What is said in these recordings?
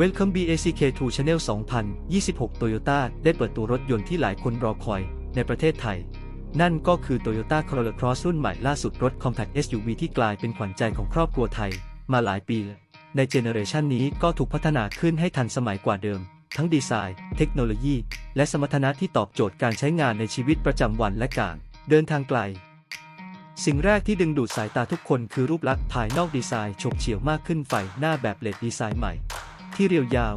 Welcome BACK2 Channel 2026 Toyota ได้เปิดตัวรถยนต์ที่หลายคนรอคอยในประเทศไทย นั่นก็คือ Toyota Corolla Cross รุ่นใหม่ล่าสุดรถ Compact SUV ที่กลายเป็นขวัญใจของครอบครัวไทย มาหลายปีแล้วในเจเนอเรชันนี้ก็ถูกพัฒนาขึ้นให้ทันสมัยกว่าเดิม ทั้งดีไซน์ เทคโนโลยี และสมรรถนะที่ตอบโจทย์การใช้งานในชีวิตประจำวันและการเดินทางไกลสิ่งแรกที่ดึงดูดสายตาทุกคนคือรูปลักษณ์ภายนอกดีไซน์ฉกเฉี่ยวมากขึ้นไฟหน้าแบบเลดดีไซน์ใหม่ ที่เรียวยาว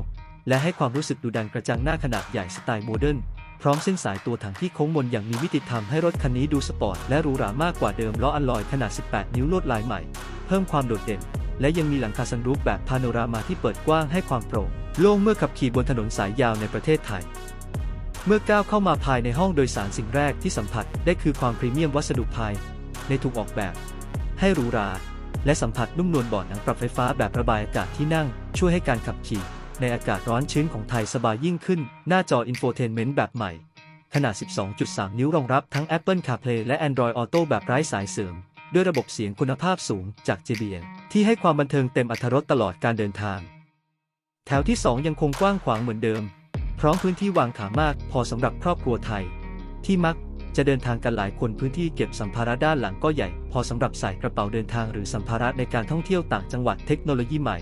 และให้ความรู้สึกดุดันกระจังหน้าขนาดใหญ่สไตล์โมเดิร์นพร้อมเส้นสายตัวถังที่โค้งมนอย่างมีมิติทำให้รถคันนี้ดูสปอร์ตและหรูหรามากกว่าเดิมล้ออัลลอยขนาด 18 นิ้วลวดลายใหม่ เพิ่มความโดดเด่น และยังมีหลังคาซันรูฟแบบพาโนรามาที่เปิดกว้างให้ความโปร่งโล่งเมื่อขับขี่บนถนนสายยาวในประเทศไทย เมื่อก้าวเข้ามาภายในห้องโดยสารสิ่งแรกที่สัมผัสได้คือความพรีเมียมวัสดุภาย ในถูกออกแบบ ให้หรูหรา และสัมผัสนุ่มนวลเบาะหนังปรับไฟฟ้าแบบระบายอากาศที่นั่ง ช่วยให้การขับขี่ ในอากาศร้อนชื้นของไทยสบายยิ่งขึ้น หน้าจออินโฟเทนเมนต์แบบใหม่ ขนาด 12.3 นิ้วรองรับทั้ง Apple CarPlay และ Android Auto แบบไร้สายเสริม ด้วยระบบเสียงคุณภาพสูงจาก JBL ที่ให้ความบันเทิงเต็มอรรถรสตลอดการเดินทาง แถวที่ 2 ยังคงกว้างขวางเหมือนเดิม พร้อมพื้นที่วางขามากพอสำหรับครอบครัวไทย ที่มัก จะเดินทางกันหลายคนพื้นที่เก็บสัมภาระด้านหลังก็ใหญ่ พอสำหรับใส่กระเป๋าเดินทางหรือสัมภาระในการท่องเที่ยวต่างจังหวัดเทคโนโลยีใหม่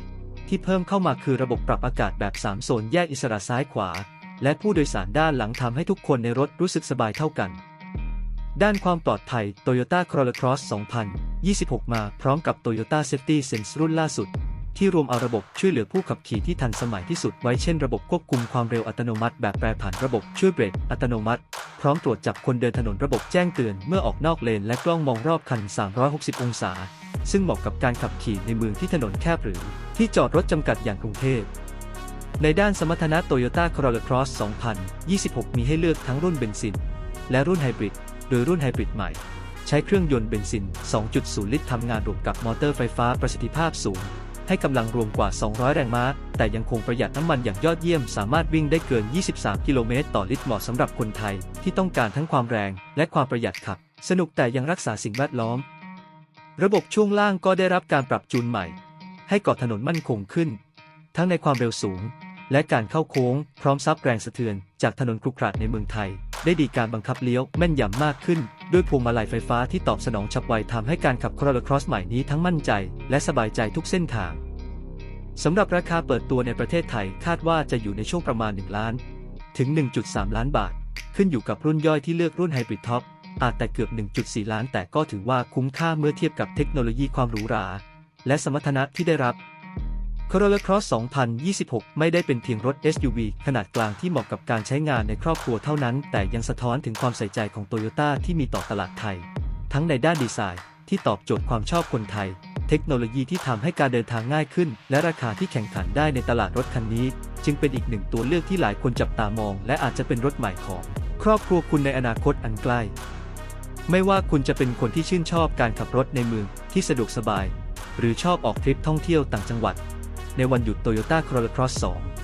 ที่เพิ่มเข้ามาคือระบบปรับอากาศแบบ 3 โซนแยกอิสระซ้ายขวา และผู้โดยสารด้านหลังทำให้ทุกคนในรถรู้สึกสบายเท่ากัน ด้านความปลอดภัย Toyota Corolla Cross 2026 มาพร้อมกับ Toyota Safety Sense รุ่นล่าสุด ที่รวมเอาระบบช่วยเหลือผู้ขับขี่ที่ทันสมัยที่สุดไว้เช่นระบบควบคุมความเร็วอัตโนมัติ แบบแปรผันระบบช่วยเบรกอัตโนมัติ พร้อมตรวจจับคนเดินถนนระบบแจ้งเตือนเมื่อออกนอกเลนและกล้องมองรอบคัน 360 องศา ซึ่งเหมาะกับการขับขี่ในเมืองที่ถนนแคบหรือ ที่จอดรถจำกัดอย่างกรุงเทพในด้านสมรรถนะ Toyota Corolla Cross 2026 มีให้เลือกทั้งรุ่นเบนซิน และรุ่นไฮบริด โดยรุ่นไฮบริดใหม่ ใช้เครื่องยนต์เบนซิน 2.0 ลิตรทำงานรวมกับมอเตอร์ไฟฟ้าประสิทธิภาพสูง ให้กำลังรวมกว่า 200 แรงม้า แต่ยังคงประหยัดน้ำมันอย่างยอดเยี่ยม สามารถวิ่งได้เกิน 23 กิโลเมตรต่อลิตรเหมาะสำหรับคนไทย ที่ต้องการทั้งความแรงและความประหยัดขับ สนุกแต่ยังรักษาสิ่งแวดล้อม ระบบช่วงล่างก็ได้รับการปรับจูนใหม่ ให้เกาะถนนมั่นคงขึ้น ทั้งในความเร็วสูง และการเข้าโค้ง พร้อมซับแรงสะเทือนจากถนนครุขระในเมืองไทย ได้ดีการบังคับเลี้ยวแม่นยำมากขึ้น ด้วยพวงมาลัยไฟฟ้าที่ตอบสนองฉับไวทำให้การขับ Corolla Cross ใหม่นี้ทั้งมั่นใจ และสบายใจทุกเส้นทางสำหรับราคาเปิดตัวในประเทศไทยคาดว่าจะอยู่ในช่วงประมาณ 1 ล้าน ถึง 1.3 ล้านบาท ขึ้นอยู่กับรุ่นย่อยที่เลือกรุ่นไฮบริดท็อปอาจแต่เกือบ 1.4 ล้านแต่ก็ถือว่าคุ้มค่าเมื่อเทียบกับเทคโนโลยีความหรูหรา และสมรรถนะที่ได้รับ Corolla Cross 2026 ไม่ได้เป็นเพียงรถ SUV ขนาดกลางที่เหมาะกับการใช้งานในครอบครัวเท่านั้น แต่ยังสะท้อนถึงความใส่ใจของโตโยต้าที่มีต่อตลาดไทย ทั้งในด้านดีไซน์ ที่ตอบโจทย์ความชอบคนไทย เทคโนโลยีที่ทำให้การเดินทางง่ายขึ้น และราคาที่แข่งขันได้ในตลาดรถคันนี้ จึงเป็นอีกหนึ่งตัวเลือกที่หลายคนจับตามอง และอาจจะเป็นรถใหม่ของ ครอบครัวคุณในอนาคตอันใกล้ ไม่ว่าคุณจะเป็นคนที่ชื่นชอบการขับรถในเมืองที่สะดวกสบาย หรือชอบออกทริปท่องเที่ยวต่างจังหวัด ในวันหยุดโตโยต้าครอลครอส2